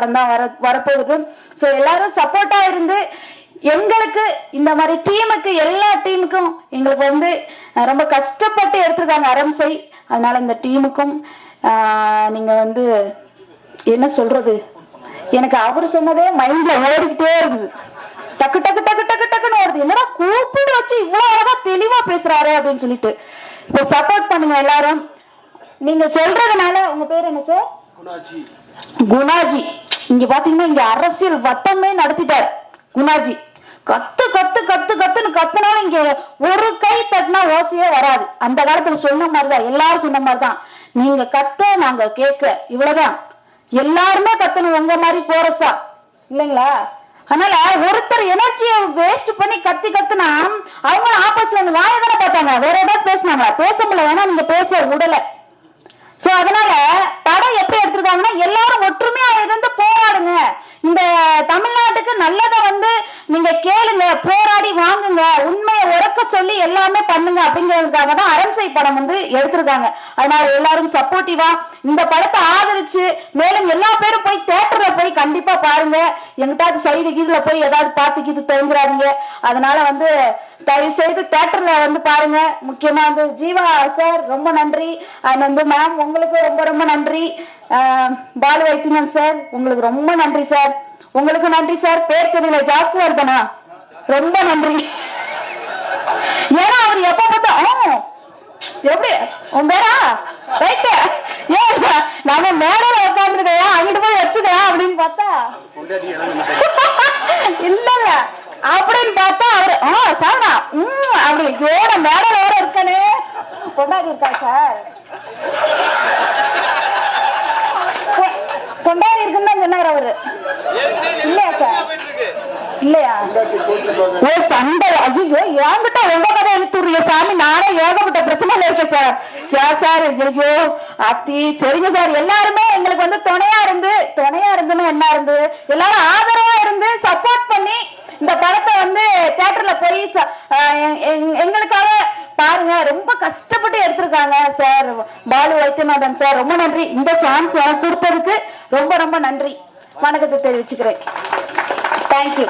படம் தான் வர வரப்போகுது ஸோ எல்லாரும் சப்போர்ட்டா இருந்து எங்களுக்கு இந்த மாதிரி டீமுக்கு எல்லா டீமுக்கும் எங்களுக்கு வந்து ரொம்ப கஷ்டப்பட்டு எடுத்திருக்காங்க அரம்சை அதனால இந்த டீமுக்கும் நீங்க வந்து என்ன சொல்றது? எனக்கு அவர் சொன்னதே மைண்ட்ல ஓடிக்கிட்டே இருக்குது. டக்கு டக்கு டக்கு டக்கு டக்குன்னு வருது என்னடா கூப்பிட்டு வச்சு இவ்வளவு அழகா தெளிவா பேசுறாரு அப்படின்னு சொல்லிட்டு. இப்போ சப்போர்ட் பண்ணுங்க எல்லாரும். நீங்க சொல்றதுனால உங்க பேர் என்ன சார் குணாஜி. இங்க பாத்தீங்கன்னா இங்க அரசியல் வட்டமே நடத்திட்டார் குணாஜி. கத்து கத்து கத்து கத்துன்னு கத்துனாலும் இங்க ஒரு கை தட்டினா ஓசையே வராது. அந்த காலத்துல சொன்ன மாதிரிதான் எல்லாரும் சொன்ன மாதிரிதான். நீங்க கத்த நாங்க கேட்க. இவ்வளவுதான். எல்லாருமே கத்தணும் உங்க மாதிரி கோரஸா இல்லைங்களா? அதனால ஒருத்தர் எனர்ஜியை வேஸ்ட் பண்ணி கத்தி கத்துனா அவங்க ஆப்போசிட்ல இருந்து வாய தானே பார்த்தாங்க. வேற ஏதாவது பேசினாங்களா? பேச முடியல வேணா நீங்க பேச விடல. சோ அதனால படம் சொல்லி எல்லாமே பண்ணுங்க அப்படிங்கிறதுக்காக தான் அரண்சை படம் வந்து எடுத்திருக்காங்க. அதனால எல்லாரும் சப்போர்ட்டிவா இந்த படத்தை ஆதரிச்சு மேலும் எல்லா பேரும் போய் தேட்டர்ல போய் கண்டிப்பா பாருங்க. எங்கிட்டாவது சைடு கீழே போய் ஏதாவது பார்த்து கீது தெரிஞ்சிடாதீங்க. அதனால வந்து தயவு செய்து தேட்டர்ல வந்து பாருங்க. முக்கியமா வந்து ஜீவா சார் ரொம்ப நன்றி. அண்ட் வந்து மேம் உங்களுக்கு ரொம்ப ரொம்ப நன்றி. பாலு வைத்தியன் சார் உங்களுக்கு ரொம்ப நன்றி சார் உங்களுக்கு நன்றி சார் பேர் தெரியல. ஜாக்கு வருதனா ரொம்ப நன்றி ஏன்னா அவர் எப்ப பார்த்தா ஆ, எப்படி? உன் பேரா? ரைட்டு ஏன் நம்ம மேடையில உட்காந்துருக்கையா அங்கிட்டு போய் வச்சுக்கயா அப்படின்னு பார்த்தா? இல்ல இல்ல அப்படின்னு பார்த்தா அவரு ஆ சாரா ம் அப்படி. ஏட மேடல வேற இருக்கானே. கொண்டாடி இருக்கா சார்? கொண்டாடி இருக்குன்னு தான் சொன்னார் அவரு. இல்லையா சார்? இல்லையா? ஓ சண்டை. ஐயோ என்கிட்ட உங்க கதை இழுத்துடுறிய சாமி நானே ஏகப்பட்ட பிரச்சனையில இருக்கேன் சார் யா சார்? ஐயோ அத்தி சரிங்க சார். எல்லாருமே எங்களுக்கு வந்து துணையா இருந்து துணையா இருந்துன்னு என்ன இருந்து? எல்லாரும் ஆதரவா இருந்து சப்போர்ட் பண்ணி இந்த படத்தை வந்து தியேட்டர்ல போய் ச- எங்களுக்காக பாருங்க. ரொம்ப கஷ்டப்பட்டு எடுத்திருக்காங்க சார். பாலு வைத்தியநாதன் சார் ரொம்ப நன்றி. இந்த சான்ஸ் எனக்கு கொடுத்ததுக்கு ரொம்ப ரொம்ப நன்றி. வணக்கத்தை தெரிவிச்சுக்கிறேன். தேங்க்யூ